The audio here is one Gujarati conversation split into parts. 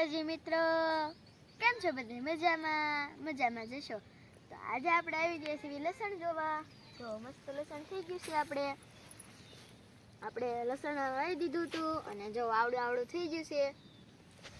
માતાજી મિત્રો, કેમ છો બધા? મજામાં? મજામાં જશો? તો આજે આપણે આવી ગયા છીએ લસણ જોવા. તો મસ્ત લસણ થઈ ગયું છે આપણે. આપણે લસણ વાવી દીધું હતું અને જો આવડું આવડું થઈ ગયું છે.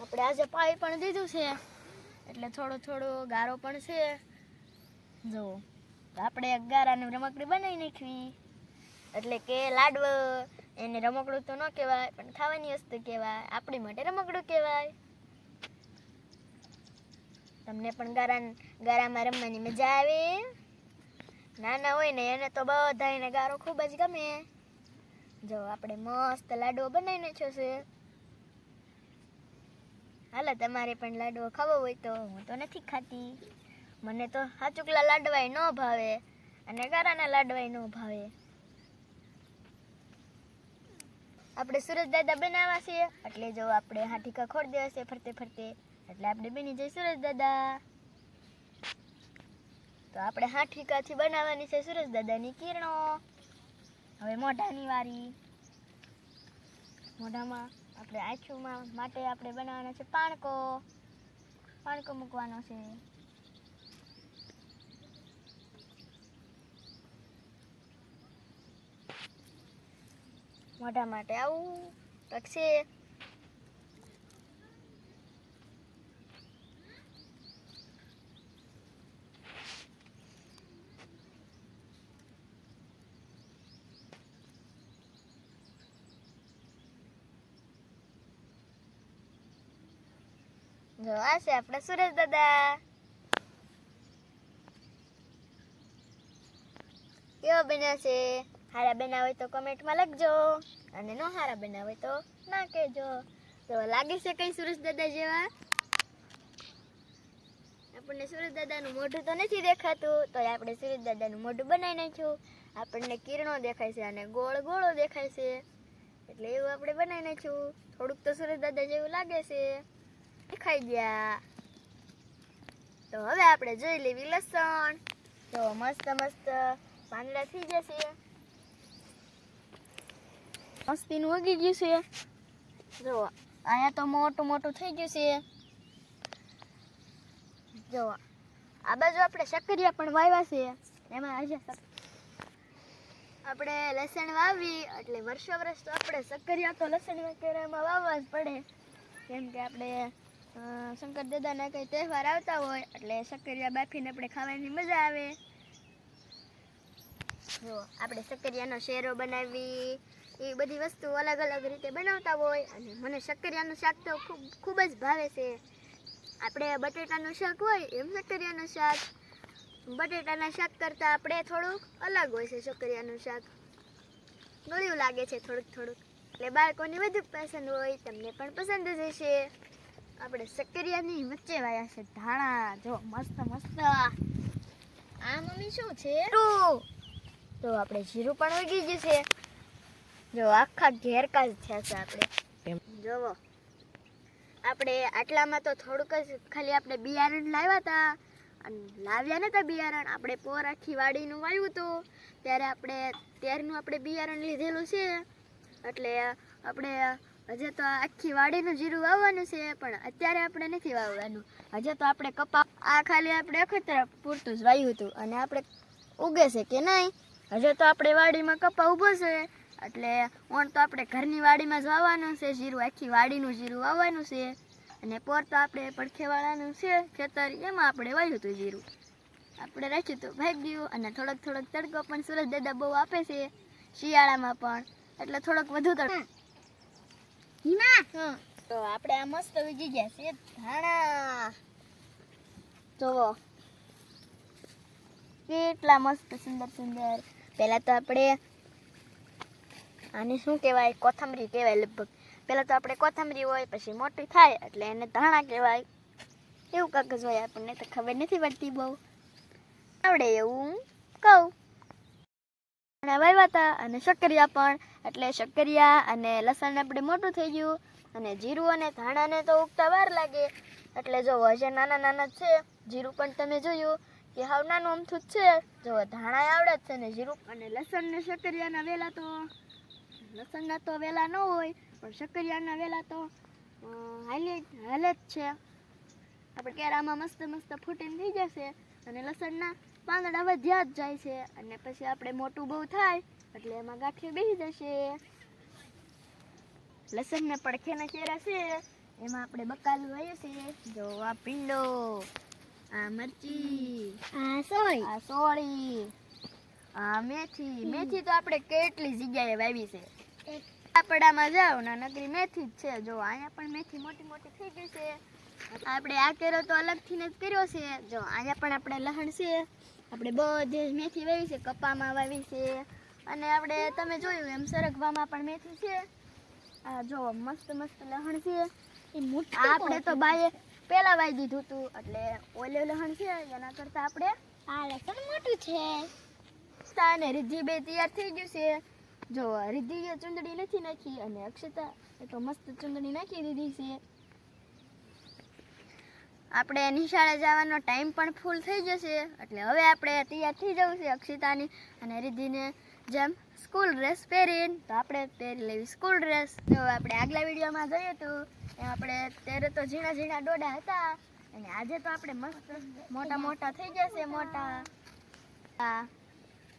આપણે આજે પાણી પણ દીધું છે. એટલે થોડો થોડો ગારો પણ છે. જો, આપણે ગારાનું રમકડી બનાવી નાખવી. એટલે કે લાડવો. એને રમકડું તો ન કહેવાય, પણ ખાવાની વસ્તુ કહેવાય. આપણી માટે રમકડું કહેવાય. તમને પણ ગારા ગારામાં રમવાની મજા આવે. નાના હોય ને એને તો બધા એને ગારો ખૂબ જ ગમે. જો આપણે મસ્ત લાડવો બનાવી નાખ્યો છે. હાલો, તમારે પણ લાડવો ખાવો હોય તો હું તો નથી ખાતી. મને તો હાચુકલા લાડવાય ન ભાવે અને ગારાના લાડવાય ન ભાવે. આપણે સુરજ દાદા બનાવવા છીએ. એટલે જો આપણે હાથીકા ખોડ દેવા છે ફરતે ફરતે. એટલે આપણે બની જઈ સુરજ દાદા. તો આપણે હાથીકાથી બનાવવાની છે સુરજ દાદાની કિરણો. હવે મોઢાની વારી. મોઢામાં આપણે આછુમાં માટે આપણે બનાવવાનો છે પાણકો. પાણકો મૂકવાનો છે. મોઢા માટે આવું. કંઈક જો આ છે આપણા સુરેશ દાદા. કેવા બન્યા છે? હારા બન્યા હોય તો કમેન્ટમાં લખજો. અને નો હારા બન્યા હોય તો ના કહેજો. તો લાગે છે કઈ સુરેશ દાદા જેવા? આપણને સુરેશ દાદાનું મોઢું તો નથી દેખાતું તો આપણે સુરેશ દાદાનું મોઢું બનાવી નાખ્યું. આપણને કિરણો દેખાય છે અને ગોળ ગોળો દેખાય છે. એટલે એવું આપણે બનાવી નાખ્યું. થોડુંક તો સુરેશ દાદા જેવું લાગે છે. ખાઈ ગયા. તો હવે આપણે જોઈ લેવી લસણ. તો મસ્ત મસ્ત પાંદડા થઈ જશે. મસ્તીનું ઉગી ગયું છે. જો, અહીંયા તો મોટું મોટું થઈ ગયું છે. જો, આ બાજુ આપણે શક્કરિયા પણ વાવ્યા છે. એમાં આજે આપણે લસણ વાવી, એટલે વર્ષો વર્ષ તો આપણે શક્કરિયા તો લસણ વગેરેમાં વાવવા જ પડે. કેમ કે આપણે શંકર દાદાના કંઈ તહેવાર આવતા હોય, એટલે શક્કરિયા બાફીને આપણે ખાવાની મજા આવે. જો, આપણે શક્કરિયાનો શેરો બનાવી, એ બધી વસ્તુ અલગ અલગ રીતે બનાવતા હોય, અને મને શક્કરિયાનું શાક તો ખૂબ ખૂબ જ ભાવે છે. આપણે બટેટાનું શાક હોય, એમ શક્કરિયાનું શાક. બટેટાના શાક કરતાં આપણે થોડુંક અલગ હોય છે શક્કરિયાનું શાક. ગળ્યું લાગે છે થોડુંક થોડુંક. એટલે બાળકોને વધુ પસંદ હોય, તમને પણ પસંદ જ હશે. આપણે શક્કરિયાની વચ્ચે વાયા છે. ધાણા જો મસ્ત મસ્ત. આ મમ્મી શું છે? તો આપણે જીરું પણ વગી ગયું છે. જો આખા ઘેરકા જ થયા છે આપણે. જોવો. આપણે આટલામાં તો થોડુંક જ ખાલી આપણે બિયારણ લાવ્યા હતા. અને લાવ્યા નતા બિયારણ. આપણે પોર આખી વાડીનું વાવ્યું હતું. ત્યારે આપણે ત્યારનું આપણે બિયારણ લીધેલું છે. એટલે આપણે હજે તો આખી વાડીનું જીરું વાવવાનું છે, પણ અત્યારે આપણે નથી વાવવાનું. હજે તો આપણે કપા આ ખાલી આપણે અખતરા પૂરતું જ વાવ્યું હતું અને આપણે ઉગે છે કે નહીં? હજે તો આપણે વાડીમાં કપા ઊભો છે. એટલે ઓણ તો આપણે ઘરની વાડીમાં જ વાવવાનું છે, જીરું, આખી વાડીનું જીરું વાવવાનું છે. અને પોર તો આપણે પડખેવાળાનું છે, ખેતર, એમાં આપણે વાવ્યું હતું જીરું. આપણે રાખ્યું હતું ગયું અને થોડોક થોડોક તડકો પણ સુરજ દાદા બહુ આપે છે, શિયાળામાં પણ. એટલે થોડોક વધુ તડકો હમ. તો આપણે આ મસ્ત ઉગી ગયા છે ધાણા. જોવો કેટલા મસ્ત સુંદર સુંદર. પહેલા તો આપણે આને શું કહેવાય કોથમરી કહેવાય લગભગ. પહેલાં તો આપણે કોથમરી હોય પછી મોટી થાય એટલે એને ધાણા કહેવાય. એવું કાંક જ હોય આપણને તો ખબર નથી પડતી બહુ. આવડે એવું કહું. અને વાવ્યા હતા અને શક્કરિયા પણ. એટલે શક્કરિયા અને લસણ આપણે મોટું થઈ ગયું અને જીરું અને ધાણાને તો ઉગતા વાર લાગે. એટલે જો હજે નાના નાના છે, જીરું પણ તમે જોયું કે હાવ નાનું અમથું જ છે. જો ધાણા આવડે જ છે ને જીરું અને લસણ ને શક્કરિયાના વેલા તો, લસણના તો વેલા ન હોય, પણ શક્કરિયાના વેલા તો હાલે હાલે જ છે. આપણે કેરામાં મસ્ત મસ્ત ફૂટીને થઈ જશે અને લસણના પાંદડા વધ્યા જ જાય છે અને પછી આપણે મોટું બહુ થાય એટલે એમાં ગાંઠિયું બેસી જશે. લસણને પડખેના ચેરા છે એમાં આપણે બકાલું આવ્યું છે. જો આ પીંડો આ મરચી આ સોય આ સોળી આ મેથી. મેથી તો આપણે કેટલી જગ્યાએ વાવી છે? આપડામાં જાવ ને નકરી મેથી જ છે. જો અહીંયા પણ મેથી મોટી મોટી થઈ ગઈ છે. આપણે આ કેરો તો અલગથી જ કર્યો છે. જો અહીંયા પણ આપણે લહણ છે. આપણે બધે જ મેથી વાવી છે કપામાં વાવી છે. અને આપણે તમે જોયું એમ સરગવામાં પણ મેથી છે. આ જો મસ્ત મસ્ત લહણ છે. એ મોટું આપણે તો બાએ પેલા વાવી દીધું હતું એટલે ઓલે લહણ છે એના કરતા આપણે આ લસણ મોટું છે. અને રિદ્ધિ બે તૈયાર થઈ ગયું છે. જો રિદ્ધિએ ચુંદડી નથી નાખી અને અક્ષતા એ તો મસ્ત ચુંદડી નાખી દીધી છે. આપણે નિશાળે જવાનો ટાઈમ પણ ફૂલ થઈ જશે. એટલે હવે આપણે તૈયાર થઈ જવું છે અક્ષિતાની અને રિદ્ધિને જેમ સ્કૂલ ડ્રેસ પહેરીને. તો આપણે પહેરી લેવી સ્કૂલ ડ્રેસ તો આપણે આગલા વિડીયોમાં જોયું હતું એ આપણે ત્યારે તો ઝીણા ઝીણા ડોડા હતા. અને આજે તો આપણે મસ્ત મોટા મોટા થઈ જશે મોટા.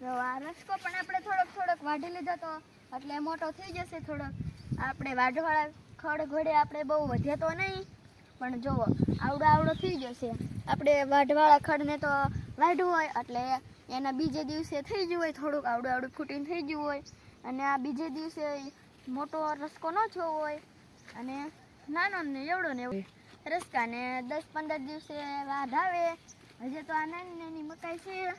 તો આ રસકો પણ આપણે થોડોક થોડોક વાઢી લીધો તો એટલે મોટો થઈ જશે થોડોક. આપણે વાઢવાળા ખડ ઘોડે આપણે બહુ વધે તો નહીં. પણ જુઓ આવડો આવડો થઈ જશે આપણે વાઢવાળા ખડને તો વાઢવું હોય, એટલે એના બીજે દિવસે થઈ ગયું હોય, થોડુંક આવડું આવડું ફૂટીને થઈ ગયું હોય. અને આ બીજે દિવસે મોટો રસકો ન થયો હોય. અને નાનો ને એવડો ને એવડો. રસકાને દસ પંદર દિવસે વાઢ આવે. હજી તો આ નાની નાની મકાઈ છે.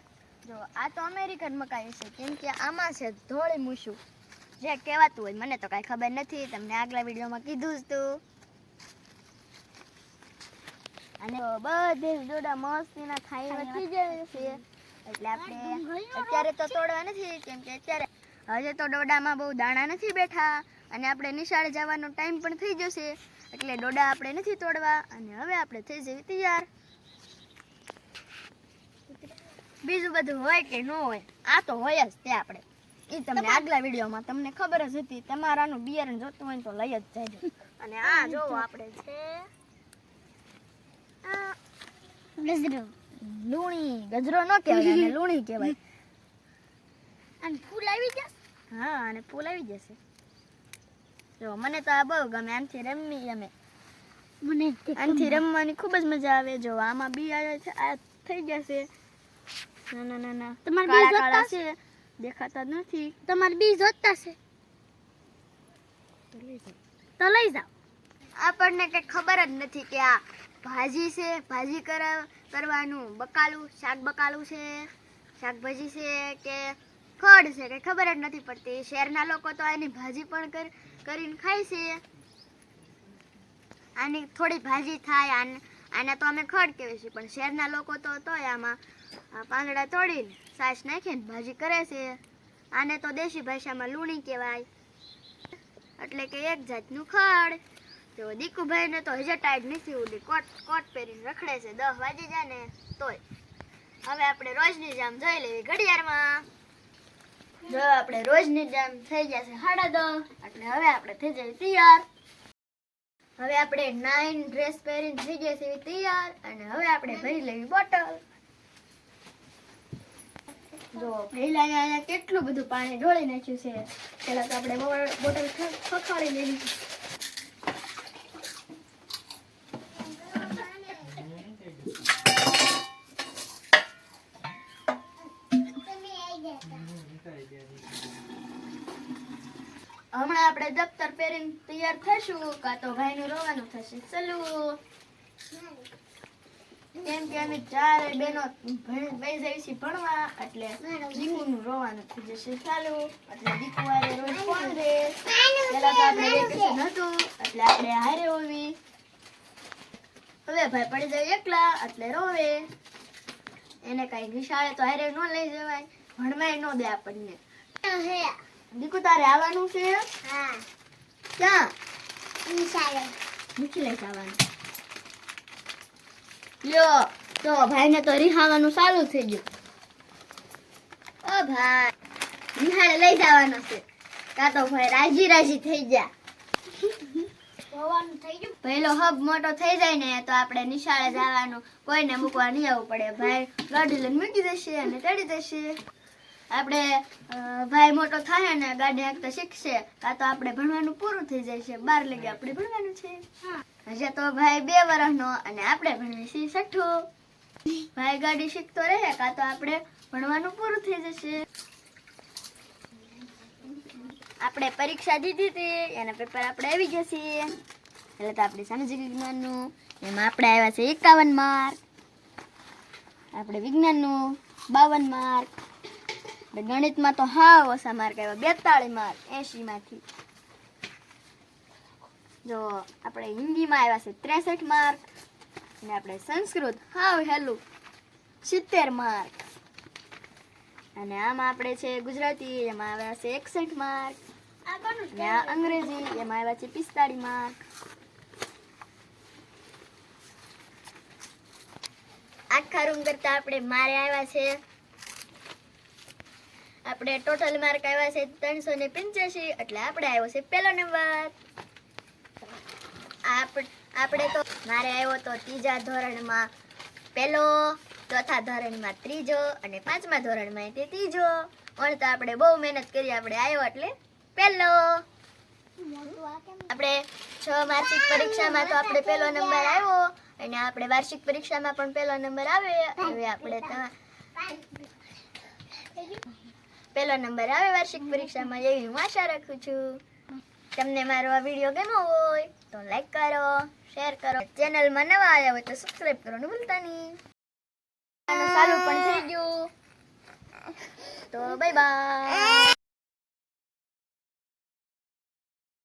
જો, આ તો અમેરિકન મકાઈ છે, કેમ કે આમાં છે ધોળી મૂછું. જે કહેવાતું હોય, મને તો કાંઈ ખબર નથી, તમને આગલા વિડીયોમાં કીધું જ તું. અને બધે દોડા મસ્તીના ખાઈ વધી જાય છે. એટલે આપણે અત્યારે તો તોડવા નથી કેમ કે અત્યારે હજે તો ડોડામાં બહુ દાણા નથી બેઠા. અને આપણે નિશાળે જવાનો ટાઈમ પણ થઈ જશે એટલે ડોડા આપણે નથી તોડવા. અને હવે આપણે થઈ જઈએ તૈયાર. બીજું બધું હોય કે ન હોય આ તો હોય જ તે આપણે. એ તમને આગલા વિડીયોમાં તમને ખબર જ હતી તમારાનું બિયારણ જોતું હોય તો લઈ જ જાજો. અને આ જોવો આપણે છે. ગજરો. લુણી ગજરો ન કહેવાય એને લુણી કહેવાય. અને ફૂલ આવી જશે? હા અને ફૂલ આવી જશે. જો મને તો આ બહુ ગમે. આનથી રમી અમે મને તે આનથી રમવાની ખૂબ જ મજા આવે. જો આમાં બી આવે છે આ થઈ જશે. નાના નાના તમારે બી જોતા છે. દેખાતા નથી. તમારે બી જોતા છે? તો લઈ જાઓ. આપણને કઈ ખબર જ નથી કે આ ભાજી છે, ભાજી કરા- કરવાનું. બકાલું, શાક બકાલું છે. શાકભાજી છે કે ખડ છે કંઈ ખબર જ નથી પડતી. શહેરના લોકો તો આની ભાજી પણ કરીને ખાય છે. આની થોડી ભાજી થાય, આને તો અમે ખડ કહેવાય છીએ પણ શહેરના લોકો તો તોય આમાં પાંદડા તોડીને સાસ નાખીને ભાજી કરે છે. આને તો દેશી ભાષામાં લૂણી કહેવાય. એટલે કે એક જાતનું ખડ. તો દીકુભાઈને તો હજે ટાઈટ નથી ઉડી કોટ કોટ પહેરીને રખડે છે, દસ વાગી જાય ને તોય. હવે આપણે રોજની જામ જોઈ લેવી ઘડિયાળમાં. જો આપણે રોજની જામ થઈ જશે સાડા દસ, એટલે હવે આપણે થઈ જઈએ તૈયાર. હવે આપણે નાઇન ડ્રેસ પહેરીને થઈ જશે એવી તૈયાર, અને હવે આપણે ભરી લેવી બોટલ. જો પહેલા અહીંયા કેટલું બધું પાણી ઢોળી નાખ્યું છે. પહેલાં તો આપણે બોટલ ખખાડી લેવી પહેરીને તૈયાર થશું કાં તો ભાઈનું રોવાનું થશે? ચલું. કેમ કે અમે ચારે બેનો ભાઈ જઈએ ભણવા એટલે દીકુનું રોવાનું થઈ જશે. ચાલુ. એટલે દીકુ હારે રોજ ફોન રે પહેલા તો આપણે વેકેશન હતું એટલે આપણે હારે હોવી. હવે ભાઈ પડી જાય એકલા એટલે રોવે. એને કઈ નિશાળે તો હારે ન લઈ જવાય. ભણવાય ન દે આપણને. દીકુ તારે આવવાનું છે? હા. મૂકી લઈ જવાનું લ્યો તો ભાઈને તો રિહાવાનું ચાલુ થઈ ગયું. ઓ ભાઈ નિહાળે લઈ જવાનો છે. કાં તો ભાઈ રાજી રાજી થઈ ગયા. પહેલો હબ મોટો થઈ જાય ને તો આપણે નિશાળે જવાનું. કોઈને મૂકવા નહીં આવવું પડે. ભાઈ ગાડી લઈને મૂકી દેશે અને ચડી દેશે. આપણે ભાઈ મોટો થાય ને ગાડી હાંકતા શીખશે, કાં તો આપણે ભણવાનું પૂરું થઈ જશે. બાર લગે આપણે ભણવાનું છે. હજી તો ભાઈ બે વર્ષનો અને આપણે ભણીએ છીએ છઠ્ઠું. ભાઈ ગાડી શીખતો રહે, કાં તો આપણે ભણવાનું પૂરું થઈ જશે. આપણે પરીક્ષા દીધી હતી, એના પેપર આપણે આવી ગયા છીએ. એટલે તો આપણે સામાજિક વિજ્ઞાનનું, એમાં આપણે આવ્યા છે એકાવન માર્ક આપણે વિજ્ઞાનનું બાવન માર્ક ગણિતમાં તો હાવ ઓછા માર્ક આવ્યા. બેતાળીસ માર્ક એંશીમાંથી. જો, આપણે હિન્દીમાં આવ્યા છે ત્રેસઠ માર્ક અને આપણે સંસ્કૃત હાવ હેલું, સિત્તેર માર્ક અને આમાં આપણે છે ગુજરાતી, એમાં આવ્યા છે એકસઠ માર્ક અને અંગ્રેજી, એમાં આવ્યા છે પિસ્તાળીસ માર્ક આખા રૂમ કરતા આપણે મારે આવ્યા છે આપણે ટોટલ માર્ક આવ્યા છે ત્રણસો ને પંચ્યાસી, એટલે આપણે આવ્યો છે પહેલો નંબર. આપ- આપણે તો, મારે આવ્યો તો ત્રીજા ધોરણમાં પહેલો, ચોથા ધોરણમાં ત્રીજો અને પાંચમા ધોરણમાં તે ત્રીજો. પણ તો આપણે બહુ મહેનત કરી આપણે આવ્યો એટલે પહેલો. આપણે છ માસિક પરીક્ષામાં તો આપણે પહેલો નંબર આવ્યો અને આપણે વાર્ષિક પરીક્ષામાં પણ પહેલો નંબર આવે. હવે આપણે પહેલો નંબર આવે વાર્ષિક પરીક્ષામાં એવી હું આશા રાખું છું. તમને મારો આ વીડિયો ગમ્યો હોય તો લાઈક કરો શેર કરો. ચેનલમાં નવા આવ્યા હોય તો સબસ્ક્રાઇબ કરવાનું ભૂલતા નહીં. ચાલુ પણ થઈ ગયું. તો બાય બાય